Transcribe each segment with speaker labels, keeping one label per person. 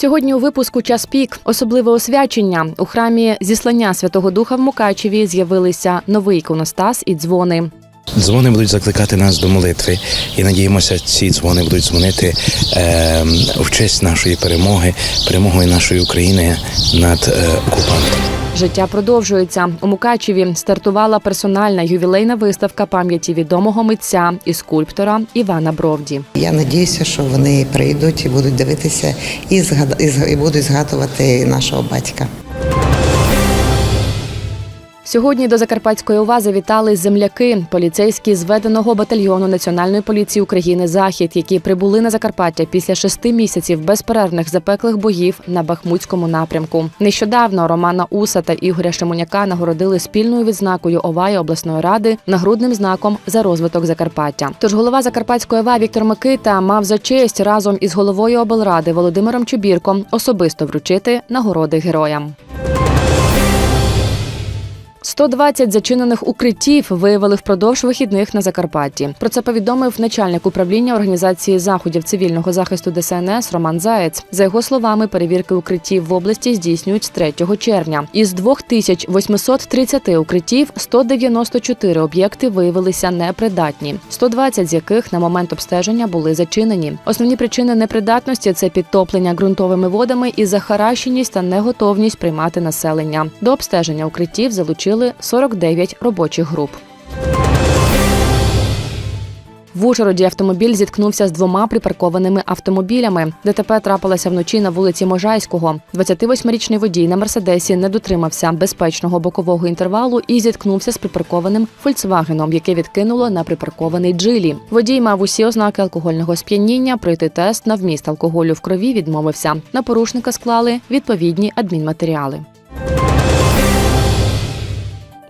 Speaker 1: Сьогодні у випуску час пік, особливе освячення. У храмі зіслання Святого Духа в Мукачеві з'явилися новий іконостас і дзвони.
Speaker 2: Дзвони будуть закликати нас до молитви, і надіємося, ці дзвони будуть дзвонити е, в честь нашої перемоги, перемоги нашої України над е, окупантом.
Speaker 1: Життя продовжується. У Мукачеві стартувала персональна ювілейна виставка пам'яті відомого митця і скульптора Івана Бровді.
Speaker 3: Я надіюся, що вони прийдуть і будуть дивитися і, згад... і будуть згадувати нашого батька.
Speaker 1: Сьогодні до Закарпатської ОВА завітали земляки, поліцейські зведеного батальйону Національної поліції України Захід, які прибули на Закарпаття після шести місяців безперервних запеклих боїв на Бахмутському напрямку. Нещодавно Романа Уса та Ігоря Шимоняка нагородили спільною відзнакою ОВА і обласної ради нагрудним знаком за розвиток Закарпаття. Тож голова Закарпатської ОВА Віктор Микита мав за честь разом із головою облради Володимиром Чубірком особисто вручити нагороди героям. 120 зачинених укриттів виявили впродовж вихідних на Закарпатті. Про це повідомив начальник управління організації заходів цивільного захисту ДСНС Роман Заєць. За його словами, перевірки укриттів в області здійснюють з 3 червня. Із 2830 укриттів 194 об'єкти виявилися непридатні, 120 з яких на момент обстеження були зачинені. Основні причини непридатності це підтоплення ґрунтовими водами і захаращеність та неготовність приймати населення. До обстеження укриттів залучили 49 робочих груп. В Ужгороді автомобіль зіткнувся з двома припаркованими автомобілями. ДТП трапилося вночі на вулиці Можайського. 28-річний водій на мерседесі не дотримався безпечного бокового інтервалу і зіткнувся з припаркованим фольксвагеном, яке відкинуло на припаркований джилі. Водій мав усі ознаки алкогольного сп'яніння. Пройти тест на вміст алкоголю в крові відмовився. На порушника склали відповідні адмінматеріали.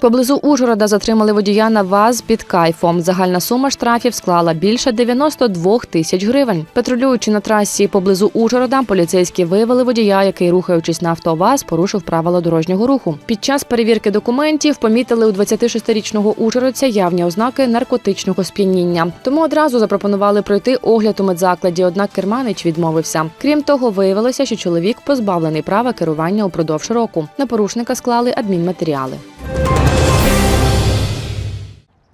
Speaker 1: Поблизу Ужгорода затримали водія на ВАЗ під кайфом. Загальна сума штрафів склала більше 92 тисяч гривень. Патрулюючи на трасі поблизу Ужгорода, поліцейські виявили водія, який, рухаючись на автоваз, порушив правила дорожнього руху. Під час перевірки документів помітили у 26-річного ужгородця явні ознаки наркотичного сп'яніння. Тому одразу запропонували пройти огляд у медзакладі. Однак керманич відмовився. Крім того, виявилося, що чоловік позбавлений права керування упродовж року. На порушника склали адмінматеріали.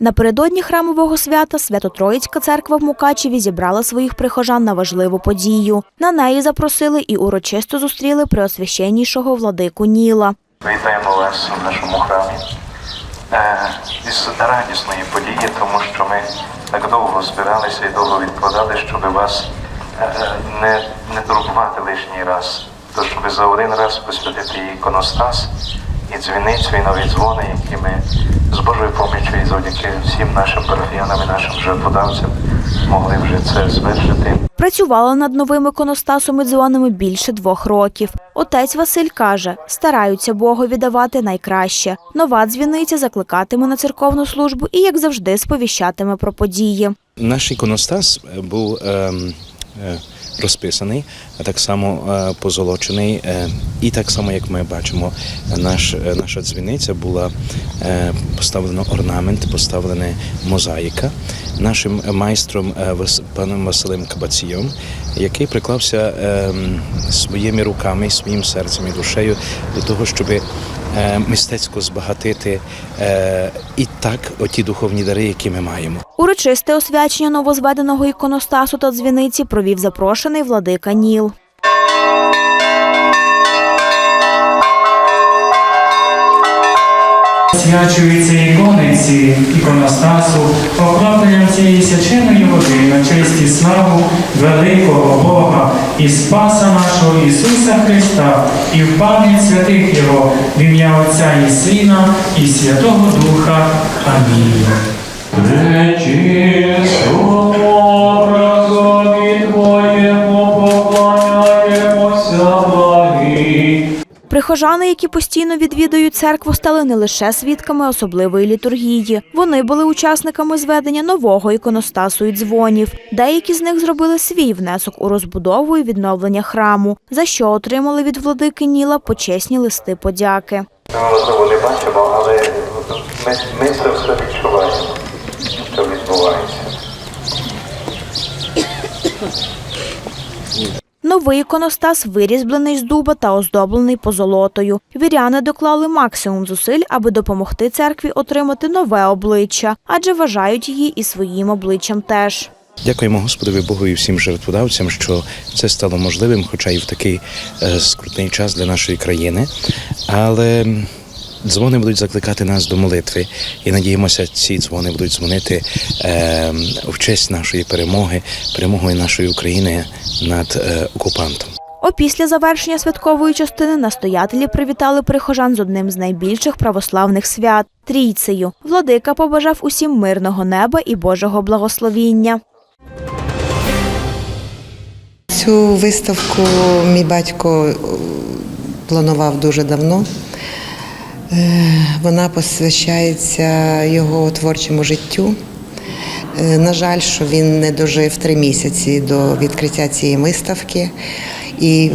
Speaker 4: Напередодні храмового свята Свято-Троїцька церква в Мукачеві зібрала своїх прихожан на важливу подію. На неї запросили і урочисто зустріли преосвященнішого владику Ніла.
Speaker 5: Вітаємо вас у нашому храмі е, із радісної події, тому що ми так довго збиралися і довго відкладали, щоб вас е, е, не, не турбувати лишній раз. То щоб за один раз посвятити іконостас, і дзвіницю, і нові дзвони, які ми з Божою поміччю і завдяки всім нашим парафіянам і нашим жертводавцям могли вже це звершити.
Speaker 4: Працювала над новим іконостасом і дзвонами більше двох років. Отець Василь каже, стараються Богові давати найкраще. Нова дзвіниця закликатиме на церковну службу і, як завжди, сповіщатиме про події.
Speaker 2: Наш іконостас е, був ем, е, розписаний, а так само е, позолочений. Е, і так само, як ми бачимо, наш, е, наша дзвіниця була поставлено орнамент, поставлена мозаїка нашим майстром паном Василем Кабацієм, який приклався ем, своїми руками, своїм серцем і душею до того, щоб е, мистецько збагатити е, і так оті духовні дари, які ми маємо.
Speaker 4: Урочисте освячення новозведеного іконостасу та дзвіниці провів запрошений владика Ніл.
Speaker 6: Свячуються ікониці іконостасу, окропленням цієї свяченої води на честь і славу великого Бога і Спаса нашого Ісуса Христа, і в пам'ять святих Його, в ім'я Отця і Сина, і Святого Духа. Амінь.
Speaker 4: Прихожани, які постійно відвідують церкву, стали не лише свідками особливої літургії. Вони були учасниками зведення нового іконостасу і дзвонів. Деякі з них зробили свій внесок у розбудову і відновлення храму, за що отримали від владики Ніла почесні листи подяки.
Speaker 5: Ми можливо не бачимо, але ми, ми це все відчуваємо, що відбувається.
Speaker 4: Новий іконостас вирізблений з дуба та оздоблений позолотою. Віряни доклали максимум зусиль, аби допомогти церкві отримати нове обличчя, адже вважають її і своїм обличчям теж.
Speaker 2: Дякуємо Господові Богу і всім жертводавцям, що це стало можливим, хоча і в такий е, скрутний час для нашої країни. Але дзвони будуть закликати нас до молитви, і надіємося, ці дзвони будуть дзвонити е, в честь нашої перемоги, перемогою нашої України над е, окупантом.
Speaker 4: Опісля завершення святкової частини настоятелі привітали прихожан з одним з найбільших православних свят трійцею. Владика побажав усім мирного неба і Божого благословіння.
Speaker 3: Цю виставку мій батько е, планував дуже давно. Е, Вона посвящається його творчому життю. Е, На жаль, що він не дожив три місяці до відкриття цієї виставки. І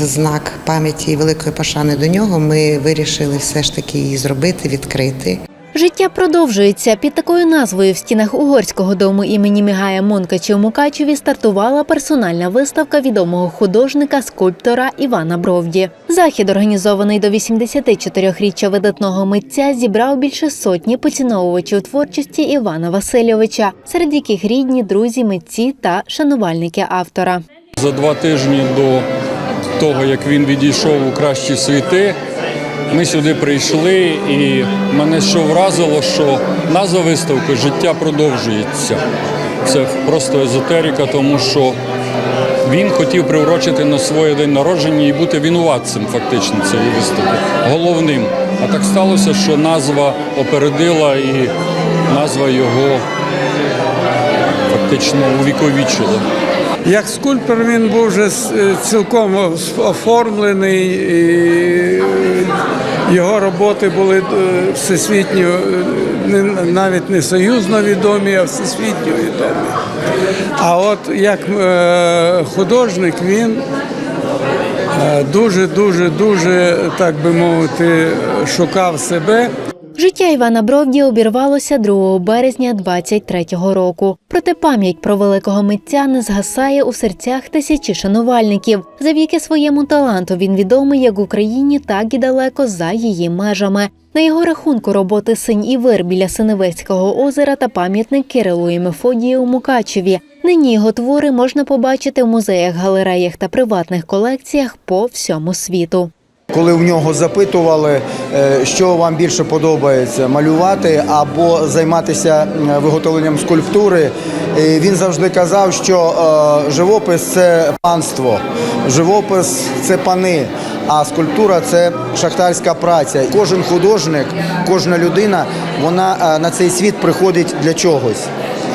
Speaker 3: в- знак пам'яті великої пошани до нього ми вирішили все ж таки її зробити, відкрити.
Speaker 7: Життя продовжується під такою назвою в стінах угорського дому імені Мігая Монкача у Мукачеві стартувала персональна виставка відомого художника скульптора Івана Бровді. Захід, організований до 84-річчя видатного митця, зібрав більше сотні поціновувачів творчості Івана Васильовича, серед яких рідні, друзі, митці та шанувальники автора.
Speaker 8: За два тижні до того, як він відійшов у кращі світи, ми сюди прийшли, і мене що вразило, що назва виставки Життя продовжується. Це просто езотерика, тому що він хотів приурочити на своє день народження і бути винуватцем фактично цієї виставки, головним. А так сталося, що назва опередила і назва його фактично увіковічила.
Speaker 9: Як скульптор він був вже е, цілком оформлений, і його роботи були е, всесвітньо, е, навіть не союзно відомі, а всесвітньо відомі. А от як художник він дуже, дуже, дуже, так би мовити, шукав себе.
Speaker 7: Життя Івана Бровді обірвалося 2 березня 23-го року. Проте пам'ять про великого митця не згасає у серцях тисячі шанувальників. Завдяки своєму таланту він відомий як в Україні, так і далеко за її межами. На його рахунку роботи синь і вир біля Синевецького озера та пам'ятник Кирилу і Мефодії у Мукачеві. Нині його твори можна побачити в музеях, галереях та приватних колекціях по всьому світу.
Speaker 10: Коли в нього запитували, е, що вам більше подобається малювати або займатися виготовленням скульптури, е, він завжди казав, що е, живопис це панство, живопис це пани, а скульптура це шахтарська праця. Кожен художник, кожна людина, вона е, на цей світ приходить для чогось.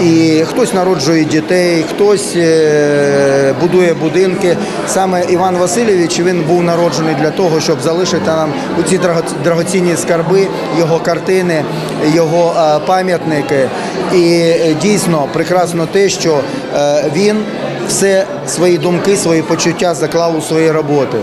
Speaker 10: І хтось народжує дітей, хтось е, будує будинки. Саме Іван Васильович він був народжений для того, щоб залишити нам у ці драгоцінні скарби, його картини, його е, пам'ятники. І е, дійсно прекрасно те, що він все свої думки, свої почуття заклав у свої роботи.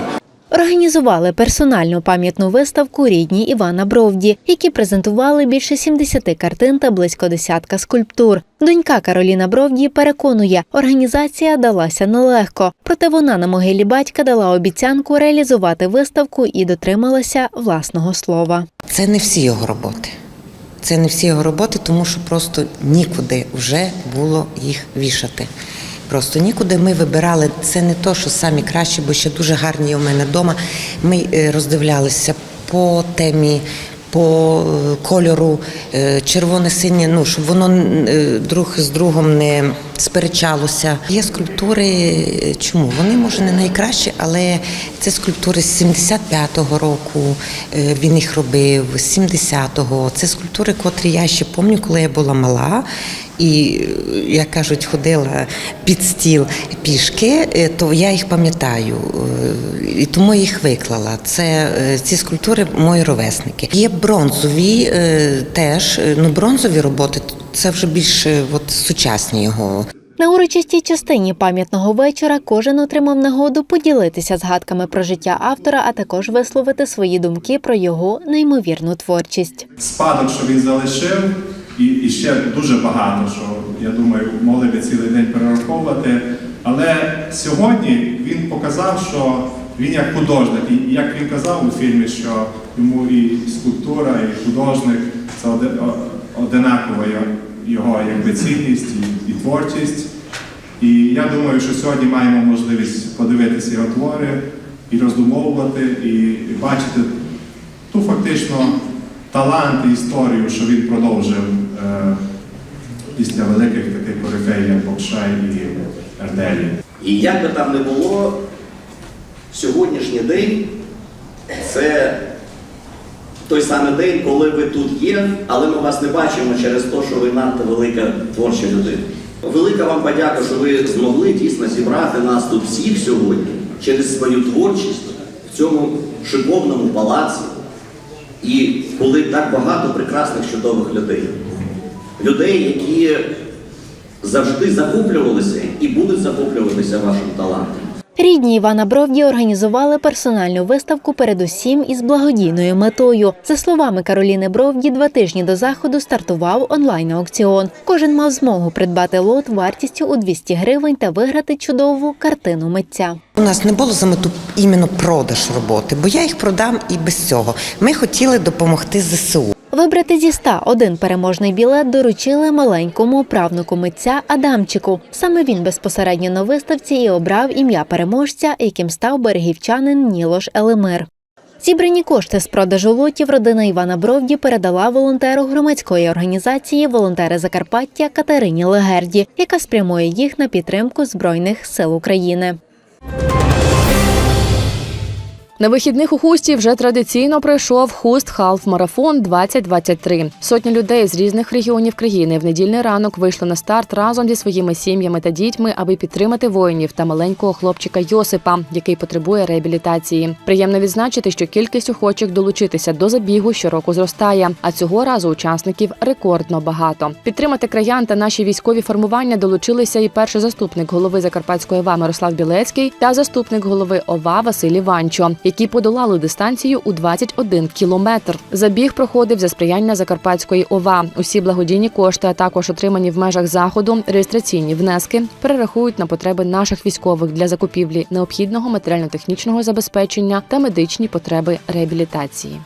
Speaker 7: Організували персональну пам'ятну виставку рідні Івана Бровді, які презентували більше 70 картин та близько десятка скульптур. Донька Кароліна Бровді переконує, організація далася нелегко, проте вона на могилі батька дала обіцянку реалізувати виставку і дотрималася власного слова.
Speaker 3: Це не всі його роботи. Це не всі його роботи, тому що просто нікуди вже було їх вішати. Просто нікуди ми вибирали. Це не то, що самі кращі, бо ще дуже гарні у мене вдома. Ми е, роздивлялися по темі. По е, кольору е, червоне-синє, ну щоб воно друг з другом не сперечалося. Є скульптури, чому вони може не найкращі, але це скульптури з 75-го року. Він їх робив з 70-го. Це скульптури, котрі я ще пам'ятаю, коли я була мала. І, як кажуть, ходила під стіл пішки, е, то я їх пам'ятаю. е, І тому я їх виклала. Це е, ці скульптури мої ровесники. Є бронзові теж. Ну, бронзові роботи це вже більше от, сучасні його.
Speaker 7: На урочистій частині пам'ятного вечора кожен отримав нагоду поділитися згадками про життя автора, а також висловити свої думки про його неймовірну творчість.
Speaker 11: спадок, що він залишив, і, і ще дуже багато, що я думаю, могли би цілий день перераховувати. Але сьогодні він показав, що він як художник, і як він казав у фільмі, що йому і скульптура, і художник це одинакова його- якби цінність і, і творчість. І я думаю, що сьогодні маємо можливість подивитися його твори і роздумовувати, і, і бачити ту фактично талант і історію, що він продовжив після великих таких корифеїв, як Бокшай і Ерделі.
Speaker 12: І як би там не було, сьогоднішній день це той самий день, коли ви тут є, але ми вас не бачимо через те, що ви надто велика творча людина. Велика вам подяка, що ви змогли дійсно зібрати нас тут всіх сьогодні через свою творчість в цьому шиковному палаці. І коли так багато прекрасних чудових людей. Людей, які завжди захоплювалися і будуть захоплюватися вашим талантом.
Speaker 7: Рідні Івана Бровді організували персональну виставку передусім із благодійною метою. За словами Кароліни Бровді, два тижні до заходу стартував онлайн-аукціон. Кожен мав змогу придбати лот вартістю у 200 гривень та виграти чудову картину митця.
Speaker 3: У нас не було за мету іменно продаж роботи, бо я їх продам і без цього. Ми хотіли допомогти ЗСУ.
Speaker 7: Вибрати зі ста один переможний білет доручили маленькому правнуку митця Адамчику. Саме він безпосередньо на виставці і обрав ім'я переможця, яким став берегівчанин Нілош Елемир. Зібрані кошти з продажу лотів родина Івана Бровді передала волонтеру громадської організації Волонтери Закарпаття Катерині Легерді, яка спрямує їх на підтримку Збройних сил України.
Speaker 1: На вихідних у хусті вже традиційно пройшов хуст халф марафон 2023 Сотні людей з різних регіонів країни в недільний ранок вийшли на старт разом зі своїми сім'ями та дітьми, аби підтримати воїнів та маленького хлопчика Йосипа, який потребує реабілітації. Приємно відзначити, що кількість охочих долучитися до забігу щороку зростає. А цього разу учасників рекордно багато. Підтримати краян та наші військові формування долучилися і перший заступник голови Закарпатської ОВА Мирослав Білецький та заступник голови ОВА Василь Іванчо, які подолали дистанцію у 21 кілометр. Забіг проходив за сприяння Закарпатської ОВА. Усі благодійні кошти, а також отримані в межах заходу реєстраційні внески, перерахують на потреби наших військових для закупівлі необхідного матеріально-технічного забезпечення та медичні потреби реабілітації.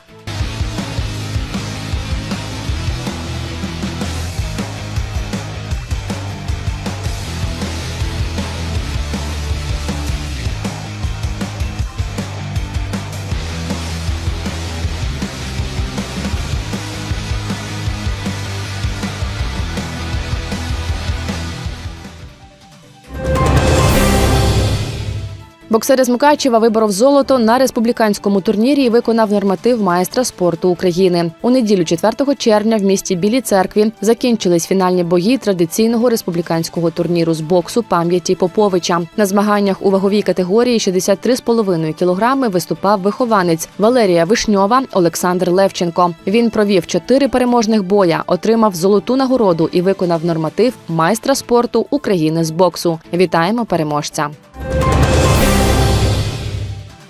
Speaker 1: Боксер із Мукачева виборов золото на республіканському турнірі і виконав норматив майстра спорту України. У неділю 4 червня в місті Білій церкві закінчились фінальні бої традиційного республіканського турніру з боксу пам'яті Поповича. На змаганнях у ваговій категорії 63,5 кілограми виступав вихованець Валерія Вишньова Олександр Левченко. Він провів чотири переможних боя, отримав золоту нагороду і виконав норматив майстра спорту України з боксу. Вітаємо переможця!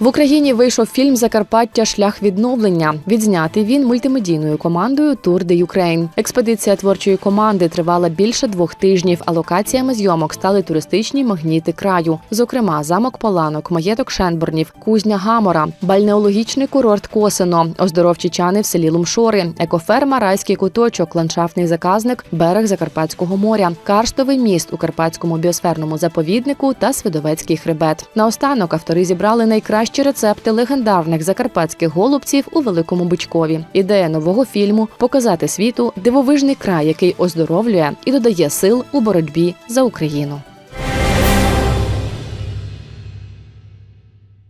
Speaker 1: В Україні вийшов фільм Закарпаття Шлях відновлення. Відзнятий він мультимедійною командою Tour de Ukraine. Експедиція творчої команди тривала більше двох тижнів. А локаціями зйомок стали туристичні магніти краю, зокрема замок Поланок, маєток Шенборнів, кузня Гамора, бальнеологічний курорт Косино, оздоровчі чани в селі Лумшори, екоферма Райський куточок, ландшафтний заказник, берег Закарпатського моря, карстовий міст у Карпатському біосферному заповіднику та Свидовецький хребет. Наостанок автори зібрали найкращі рецепти легендарних закарпатських голубців у Великому Бичкові. Ідея нового фільму показати світу дивовижний край, який оздоровлює і додає сил у боротьбі за Україну.